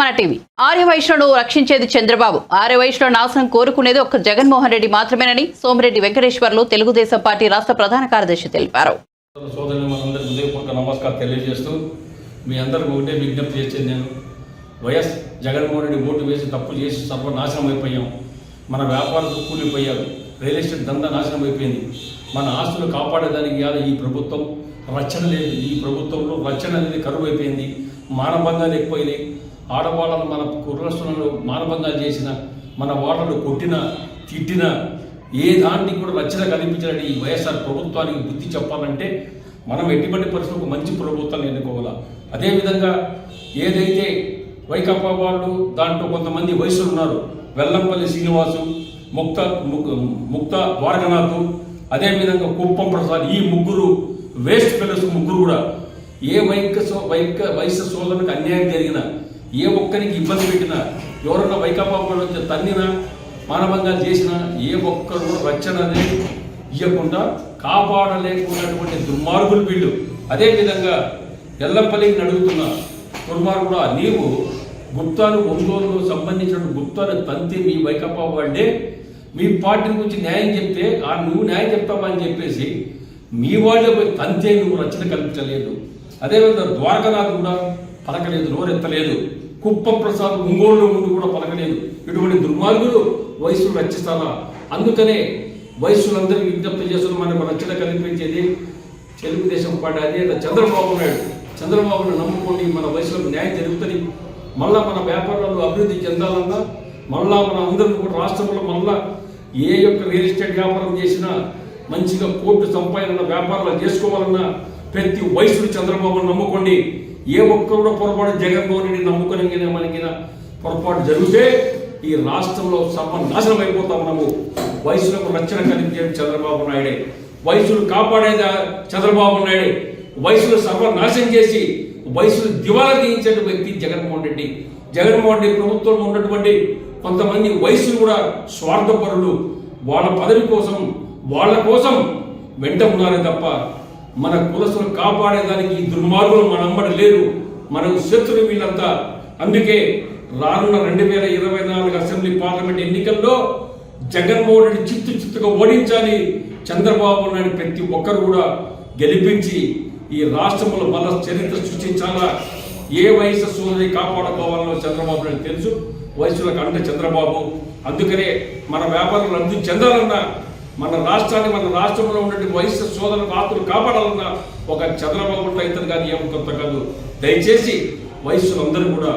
మన టీవీ. ఆర్యవైశ్యులను రక్షించేది చంద్రబాబు. ఆర్యవైశ్యుల నాశనం కోరుకునేది ఒక్క జగన్మోహన్ రెడ్డి మాత్రమేనని సోమిరెడ్డి వెంకటేశ్వర్లు తెలుగుదేశం పార్టీ రాష్ట్ర ప్రధాన కార్యదర్శి తెలిపారు. నమస్కారం తెలియజేస్తూ మీ అందరికి ఒకటే విజ్ఞప్తి చేసేది నేను. వైఎస్ జగన్మోహన్ రెడ్డి ఓటు వేసి తప్పు చేసి సర్వనాశనం అయిపోయాం. మన వ్యాపారాలు కూలిపోయారు రియల్ ఎస్టేట్ దందా నాశనం అయిపోయింది. మన ఆస్తులు కాపాడేదానికి కాదు ఈ ప్రభుత్వం రక్షణ లేదు. ఈ ప్రభుత్వంలో రక్షణ అనేది కరువు అయిపోయింది మానబంధాలు ఎక్కువైనాయి. ఆడవాళ్ళను మన కుర్రస్తులను మానభంగాలు చేసిన మన వాళ్ళను కొట్టిన తిట్టిన ఏ దాన్ని కూడా రచన కల్పించాలని ఈ వైఎస్ఆర్ ప్రభుత్వానికి బుద్ధి చెప్పాలంటే మనం ఎటువంటి పరిస్థితులకు మంచి ప్రభుత్వాన్ని ఎన్నుకోవాలా? అదేవిధంగా ఏదైతే వైకాపా వాళ్ళు దాంట్లో కొంతమంది వయసులు ఉన్నారు వెల్లంపల్లి శ్రీనివాసు ముక్త ముక్త ద్వారకనాథ్ అదేవిధంగా కుప్పం ప్రసాద్ ఈ ముగ్గురు వేస్ట్ ఫెలోస్ ముగ్గురు కూడా ఏ వైక సో- వైక వయసు సోదరునికి అన్యాయం జరిగినా ఏ ఒక్కరికి ఇబ్బంది పెట్టినా ఎవరన్నా వైకాపా వచ్చి తన్నినా మానవంగా చేసినా ఏ ఒక్కరు కూడా రక్షణ అనేది ఇవ్వకుండా కాపాడలేకున్నటువంటి దుర్మార్గులు వీళ్ళు. అదేవిధంగా ఎల్లపల్లికి అడుగుతున్న దుర్మార్గుడు నీవు గుప్తాను ఒంగోలు సంబంధించిన గుప్తాను తంతి మీ వైకాపా వాళ్ళే. మీ పార్టీ గురించి న్యాయం చెప్తే ఆ నువ్వు న్యాయం చెప్తావా అని చెప్పేసి మీ వాళ్ళే పోయి తంతే నువ్వు రచన కల్పించలేదు. అదేవిధంగా ద్వారకనాథ్ కూడా పలకలేదు నోరెత్తలేదు. కుప్పప్రసాద్ ప్రసాద్ ఉండి కూడా పలకలేదు. ఇటువంటి దుర్మార్గులు వయసులు రక్షిస్తారా అందుకనే వయసులందరికీ విజ్ఞప్తి చేస్తున్న మనకు రక్షణ కల్పించేది తెలుగుదేశం పార్టీ అదే చంద్రబాబు నాయుడు. చంద్రబాబును నమ్ముకొని మన వయసులకు న్యాయం జరుగుతుంది. మళ్ళా మన వ్యాపారాలు అభివృద్ధి చెందాలన్నా మళ్ళా మన అందరం కూడా రాష్ట్రంలో మళ్ళా ఏ యొక్క రియల్ ఎస్టేట్ వ్యాపారం చేసినా మంచిగా కోర్టు సంపాదన వ్యాపారాలు చేసుకోవాలన్నా ప్రతి వయసుడు చంద్రబాబును నమ్ముకోండి. ఏ ఒక్కరు కూడా పొరపాటు జగన్మోహన్ రెడ్డి నమ్ముకొని మనకి పొరపాటు జరిగితే ఈ రాష్ట్రంలో సర్వనాశనం అయిపోతాం మనము వయసులకు రక్షణ కలిగించేది చంద్రబాబు నాయుడే. వయసును కాపాడేది చంద్రబాబు నాయుడే. వయసును సర్వనాశనం చేసి వయసును దివాలా తీయించే వ్యక్తి జగన్మోహన్ రెడ్డి. జగన్మోహన్ రెడ్డి ప్రభుత్వంలో ఉన్నటువంటి కొంతమంది వయసులు కూడా స్వార్థపరులు. వాళ్ళ పదవి కోసం వాళ్ళ కోసం వెంట ఉన్నారే తప్ప మన కులసులు కాపాడేదానికి ఈ దుర్మార్గులు మన అమ్మడి లేరు. మనకు శత్రులు వీళ్ళంతా. అందుకే రానున్న రెండు వేల ఇరవై నాలుగు అసెంబ్లీ పార్లమెంట్ ఎన్నికల్లో జగన్మోహన్ రెడ్డి చిత్తు చిత్తుగా ఓడించాలి. చంద్రబాబు నాయుడు ప్రతి ఒక్కరు కూడా గెలిపించి ఈ రాష్ట్రంలో మళ్ళా చరిత్ర సృష్టించాలా? ఏ వయసు సోదరి కాపాడుకోవాలో చంద్రబాబు నాయుడు తెలుసు. వయసులకు అంటే చంద్రబాబు. అందుకనే మన వ్యాపారులు అందు చెందాలన్నా మన రాష్ట్రాన్ని మన రాష్ట్రంలో ఉన్నటువంటి వయస్సు సోదర ఆస్తులు కాపాడాలన్న ఒక చంద్రబాబు రైతులు కానీ ఏం కొంత కాదు. దయచేసి వయసులు అందరూ కూడా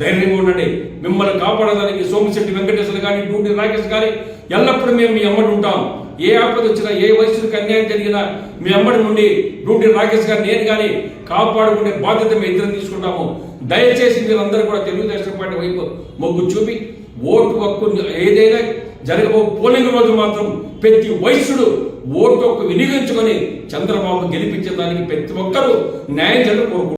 ధైర్యంగా ఉండండి. మిమ్మల్ని కాపాడడానికి సోమిశెట్టి వెంకటేశ్వర కానీ డూటి రాకేష్ కానీ ఎల్లప్పుడూ మేము మీ అమ్మడి ఉంటాం. ఏ ఆపద వచ్చినా ఏ వయసులకు అన్యాయం జరిగినా మీ అమ్మడి నుండి డూటి రాకేష్ గారు నేను కానీ కాపాడుకునే బాధ్యత మేము ఇద్దరం తీసుకుంటాము. దయచేసి మీరందరూ కూడా తెలుగుదేశం పార్టీ వైపు మొగ్గు చూపి ఓటు హక్కు ఏదైనా జరగబో పోలింగ్ రోజు మాత్రం ప్రతి వయసుడు ఓటు వినియోగించుకొని చంద్రబాబు గెలిపించడానికి ప్రతి ఒక్కరూ న్యాయం జరగ కోరుకుంటున్నారు